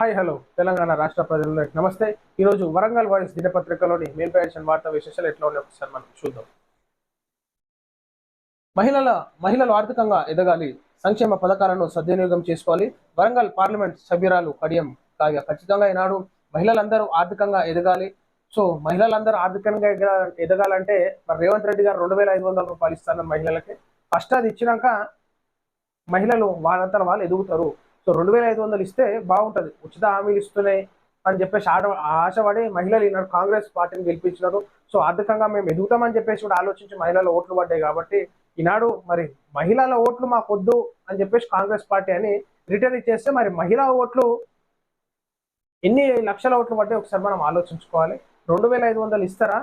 Hi hello. Telangana రాష్ట్ర ప్రజలందరికీ నమస్తే. ఈరోజు వరంగల్ వాయిస్ దినపత్రికలోని మెయిన్ పేషన్ వార్తా విశేషాలు ఎట్లా ఉన్నాయి ఒకసారి మనం చూద్దాం. మహిళల మహిళలు ఆర్థికంగా ఎదగాలి సంక్షేమ పథకాలను సద్వినియోగం చేసుకోవాలి వరంగల్ పార్లమెంట్ సభ్యురాలు కడియం కావ్య. ఖచ్చితంగా ఈనాడు మహిళలందరూ ఆర్థికంగా ఎదగాలి. సో మహిళలందరూ ఆర్థికంగా ఎదగాలంటే మరి రేవంత్ రెడ్డి గారు రెండు వేల ఐదు వందల రూపాయలు ఇస్తాను మహిళలకి. ఫస్ట్ అది ఇచ్చినాక మహిళలు వాళ్ళంతా వాళ్ళు ఎదుగుతారు. సో రెండు వేల ఐదు వందలు ఇస్తే బాగుంటుంది. ఉచిత హామీలు ఇస్తున్నాయి అని చెప్పేసి ఆడ ఆశపడి మహిళలు ఈనాడు కాంగ్రెస్ పార్టీని గెలిపించినారు. సో ఆర్థికంగా మేము ఎదుగుతామని చెప్పేసి కూడా ఆలోచించి మహిళల ఓట్లు పడ్డాయి కాబట్టి ఈనాడు మరి మహిళల ఓట్లు మాకు వద్దు అని చెప్పేసి కాంగ్రెస్ పార్టీ అని రిటర్న్ ఇచ్చేస్తే మరి మహిళా ఓట్లు ఎన్ని లక్షల ఓట్లు పడ్డాయి ఒకసారి మనం ఆలోచించుకోవాలి. రెండు వేల ఐదు వందలు ఇస్తారా?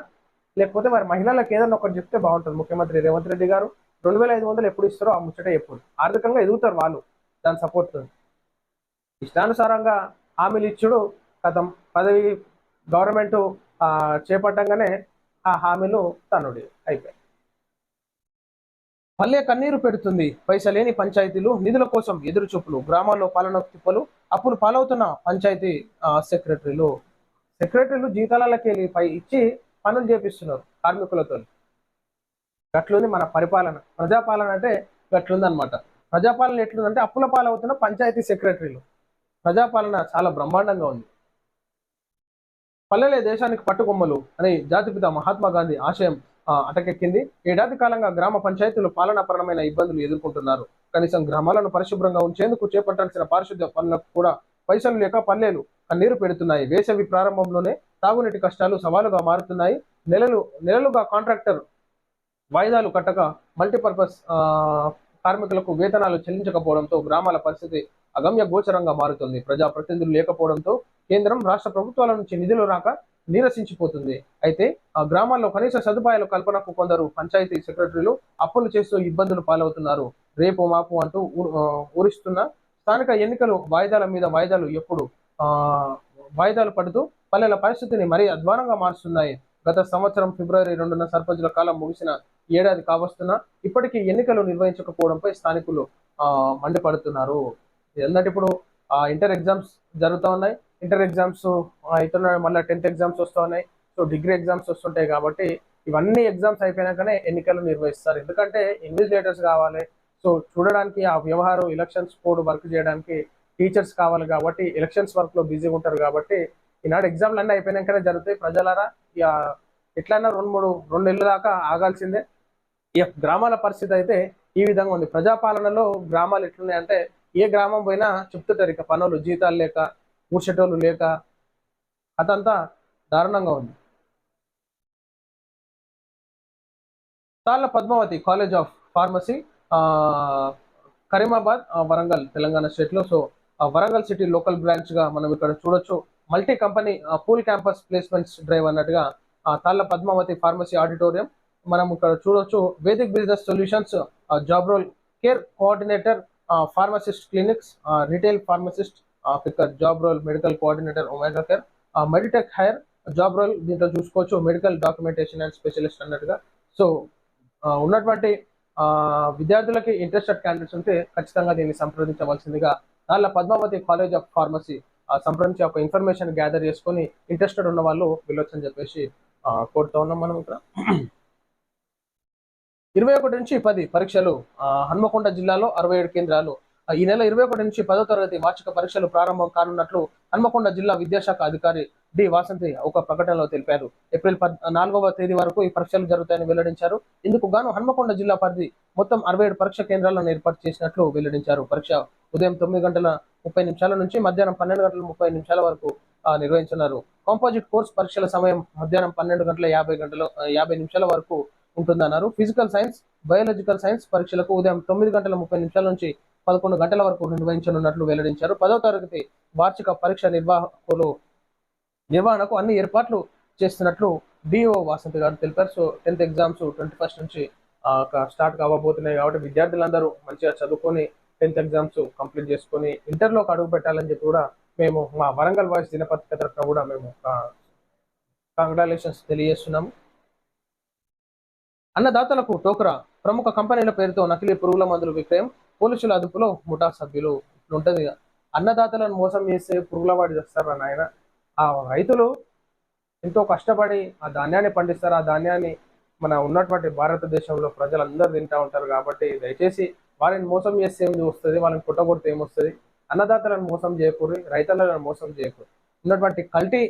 లేకపోతే మరి మహిళలకు ఏదైనా ఒకటి చెప్తే బాగుంటుంది. ముఖ్యమంత్రి రేవంత్ రెడ్డి గారు రెండు వేల ఐదు వందలు ఎప్పుడు ఇస్తారో ఆ ముచ్చట ఎప్పుడు? ఆర్థికంగా ఎదుగుతారు వాళ్ళు. దాని సపోర్ట్ ఇష్టానుసారంగా హామీలు ఇచ్చుడు. కథం పదవి గవర్నమెంట్ చేపట్టంగానే ఆ హామీలు తనుడి అయిపోయాయి. పల్లె కన్నీరు పెడుతుంది. పైసలేని పంచాయతీలు నిధుల కోసం ఎదురు చూపులు గ్రామాల్లో పాలన తిప్పలు అప్పులు పాలవుతున్న పంచాయతీ సెక్రటరీలు. సెక్రటరీలు జీతాలకి వెళ్ళి పై ఇచ్చి పనులు చేపిస్తున్నారు కార్మికులతో గట్లుంది మన పరిపాలన. ప్రజాపాలన అంటే గట్లుంది అనమాట ప్రజాపాలన ఎట్లుందంటే అప్పుల పాలవుతున్న పంచాయతీ సెక్రటరీలు. ప్రజాపాలన చాలా బ్రహ్మాండంగా ఉంది. పల్లెలే దేశానికి పట్టుకొమ్మలు అనే జాతిపిత మహాత్మా గాంధీ ఆశయం అటకెక్కింది. ఏడాది కాలంగా గ్రామ పంచాయతీలు పాలనాపరమైన ఇబ్బందులు ఎదుర్కొంటున్నారు. కనీసం గ్రామాలను పరిశుభ్రంగా ఉంచేందుకు చేపట్టాల్సిన పారిశుద్ధ్య పనులకు కూడా పైసలు లేక పల్లెలు కన్నీరు పెడుతున్నాయి. వేసవి ప్రారంభంలోనే తాగునీటి కష్టాలు సవాలుగా మారుతున్నాయి. నెలలు నెలలుగా కాంట్రాక్టర్ వాయిదాలు కట్టక మల్టీపర్పస్ ఆ, కార్మికులకు వేతనాలు చెల్లించకపోవడంతో గ్రామాల పరిస్థితి అగమ్య గోచరంగా మారుతుంది. ప్రజా ప్రతినిధులు లేకపోవడంతో కేంద్రం రాష్ట్ర ప్రభుత్వాల నుంచి నిధులు రాక నీరసించిపోతుంది. అయితే ఆ గ్రామాల్లో కనీస సదుపాయాల కల్పనకు కొందరు పంచాయతీ సెక్రటరీలు అప్పులు చేస్తూ ఇబ్బందులు పాలవుతున్నారు. రేపు మాపు అంటూ ఊ- ఊరిస్తున్న స్థానిక ఎన్నికలు వాయిదాల మీద వాయిదాలు ఎప్పుడు ఆ వాయిదాలు పడుతూ పల్లెల పరిస్థితిని మరీ అధ్వానంగా మారుస్తున్నాయి. గత సంవత్సరం ఫిబ్రవరి రెండున సర్పంచుల కాలం ముగిసిన ఏడాది కావస్తున్నా ఇప్పటికీ ఎన్నికలు నిర్వహించకపోవడంపై స్థానికులు ఆ మండిపడుతున్నారు. ఎందుకంటే ఇప్పుడు ఆ ఇంటర్ ఎగ్జామ్స్ జరుగుతూ ఉన్నాయి. ఇంటర్ ఎగ్జామ్స్ అవుతున్నాయి మళ్ళీ టెన్త్ ఎగ్జామ్స్ వస్తూ ఉన్నాయి. సో డిగ్రీ ఎగ్జామ్స్ వస్తుంటాయి కాబట్టి ఇవన్నీ ఎగ్జామ్స్ అయిపోయినాకనే ఎన్నికలు నిర్వహిస్తారు. ఎందుకంటే ఇన్విజిలేటర్స్ కావాలి. సో చూడడానికి ఆ వ్యవహారం ఎలక్షన్స్ కోడ్ వర్క్ చేయడానికి టీచర్స్ కావాలి కాబట్టి ఎలక్షన్స్ వర్క్లో బిజీగా ఉంటారు కాబట్టి ఈనాడు ఎగ్జామ్లు అన్నీ అయిపోయినాకనే జరుగుతాయి. ప్రజలారా ఇక ఎట్లయినా రెండు మూడు రెండు నెలల దాకా ఆగాల్సిందే. ఈ గ్రామాల పరిస్థితి అయితే ఈ విధంగా ఉంది. ప్రజాపాలనలో గ్రామాలు ఎట్లున్నాయంటే ఏ గ్రామం పోయినా చెప్తుంటారు ఇక పనులు జీతాలు లేక ఊడ్చేటోళ్ళు లేక. అదంతా దారుణంగా ఉంది. Talla Padmavati college of pharmacy Karimabad Warangal Telangana స్టేట్లో. సో ఆ, వరంగల్ సిటీ లోకల్ బ్రాంచ్గా మనం ఇక్కడ చూడొచ్చు. Multi company pool campus placements drive అన్నట్టుగా తాళ్ళ పద్మావతి ఫార్మసీ ఆడిటోరియం. మనం ఇక్కడ చూడొచ్చు. Vedic Business Solutions job role care coordinator pharmacist clinics retail pharmacist picker job role medical coordinator Omega Care Meditech hire job role దీంట్లో చూసుకోవచ్చు మెడికల్ డాక్యుమెంటేషన్ అండ్ స్పెషలిస్ట్ అన్నట్టుగా. So ఉన్నటువంటి ఆ, విద్యార్థులకి ఇంట్రెస్టెడ్ క్యాండిడేట్స్ ఉంటే ఖచ్చితంగా దీన్ని సంప్రదించవలసిందిగా దానిలో పద్మావతి కాలేజ్ ఆఫ్ ఫార్మసీ సంప్రదించి ఒక ఇన్ఫర్మేషన్ గ్యాదర్ చేసుకొని ఇంట్రెస్టెడ్ ఉన్న వాళ్ళు వెళ్ళొచ్చని చెప్పేసి కోరుతా ఉన్నాం మనం ఇక్కడ. ఇరవై ఒకటి నుంచి పది పరీక్షలు హన్మకొండ జిల్లాలో అరవై ఏడు కేంద్రాలు. ఈ నెల ఇరవై ఒకటి నుంచి పదో తరగతి వార్షిక పరీక్షలు ప్రారంభం కానున్నట్లు హన్మకొండ జిల్లా విద్యాశాఖ అధికారి డి వాసంతి ఒక ప్రకటనలో తెలిపారు. ఏప్రిల్ నాలుగవ తేదీ వరకు ఈ పరీక్షలు జరుగుతాయని వెల్లడించారు. ఇందుకు గాను హన్మకొండ జిల్లా పరిధి మొత్తం అరవై ఏడు పరీక్ష కేంద్రాలను ఏర్పాటు చేసినట్లు వెల్లడించారు. పరీక్ష ఉదయం తొమ్మిది గంటల ముప్పై నిమిషాల నుంచి మధ్యాహ్నం పన్నెండు గంటల ముప్పై నిమిషాల వరకు నిర్వహించనున్నారు. కాంపోజిట్ కోర్స్ పరీక్షల సమయం మధ్యాహ్నం పన్నెండు గంటల యాభై గంటల యాభై నిమిషాల వరకు ఉంటుందన్నారు. ఫిజికల్ సైన్స్ బయాలజికల్ సైన్స్ పరీక్షలకు ఉదయం తొమ్మిది గంటల ముప్పై నిమిషాల నుంచి పదకొండు గంటల వరకు నిర్వహించనున్నట్లు వెల్లడించారు. పదో తరగతి వార్షిక పరీక్ష నిర్వాహకులు నిర్వహణకు అన్ని ఏర్పాట్లు చేస్తున్నట్లు డిఓ వాసంతి గారు తెలిపారు. So tenth exams twenty first నుంచి స్టార్ట్ కావబోతున్నాయి కాబట్టి విద్యార్థులందరూ మంచిగా చదువుకొని టెన్త్ ఎగ్జామ్స్ కంప్లీట్ చేసుకొని ఇంటర్లోకి అడుగు పెట్టాలని చెప్పి కూడా మేము మా వరంగల్ వాయిస్ దినపత్రిక తరఫున కూడా మేము కంగ్రాచులేషన్స్ తెలియజేస్తున్నాము. అన్నదాతలకు టోకరా ప్రముఖ కంపెనీల పేరుతో నకిలీ పురుగుల మందులు విక్రయం పోలీసుల అదుపులో ముఠా సభ్యులు ఉంటుంది. అన్నదాతలను మోసం చేస్తే పురుగులవాడి వస్తారు అని నాయన? ఆ రైతులు ఎంతో కష్టపడి ఆ ధాన్యాన్ని పండిస్తారు. ఆ ధాన్యాన్ని మన ఉన్నటువంటి భారతదేశంలో ప్రజలందరూ తింటా ఉంటారు కాబట్టి దయచేసి వారిని మోసం చేస్తే ఏం వస్తుంది? వాళ్ళని పుట్టగొడితే ఏమొస్తుంది అన్నదాతలను మోసం చేయకూడదు రైతులను మోసం చేయకూడదు. ఉన్నటువంటి కల్తీ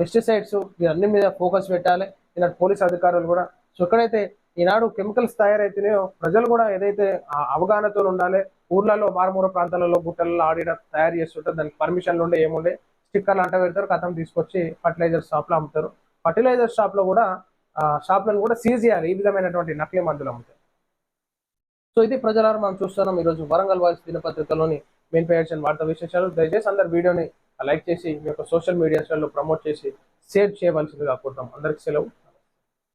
పెస్టిసైడ్స్ ఇవన్నీ మీద ఫోకస్ పెట్టాలి. ఇలా పోలీస్ అధికారులు కూడా సో ఎక్కడైతే ఈనాడు కెమికల్స్ తయారైతున్నాయో ప్రజలు కూడా ఏదైతే అవగాహనతో ఉండాలి ఊర్లలో మారుమూర ప్రాంతాలలో గుట్టలలో ఆడిన తయారు చేస్తుంటే దానికి పర్మిషన్లు ఉండే ఏముండే స్టిక్కర్లు అంట పెడతారు కథం తీసుకొచ్చి ఫర్టిలైజర్ షాప్లో అమ్ముతారు. ఫర్టిలైజర్ షాప్లో కూడా షాప్లను కూడా సీజ్ చేయాలి ఈ విధమైనటువంటి నకిలీ మందులు అమ్ముతారు సో ఇది ప్రజలారా మనం చూస్తున్నాం ఈరోజు వరంగల్ వాయిస్ దినపత్రికలోని మెయిన్ పేజ్ అండ్ వార్తా విశేషాలు. దయచేసి అందరు వీడియోని లైక్ చేసి మీ యొక్క సోషల్ మీడియాస్లలో ప్రమోట్ చేసి షేర్ చేయవలసిందిగా కోరుతాం. అందరికి సెలవు.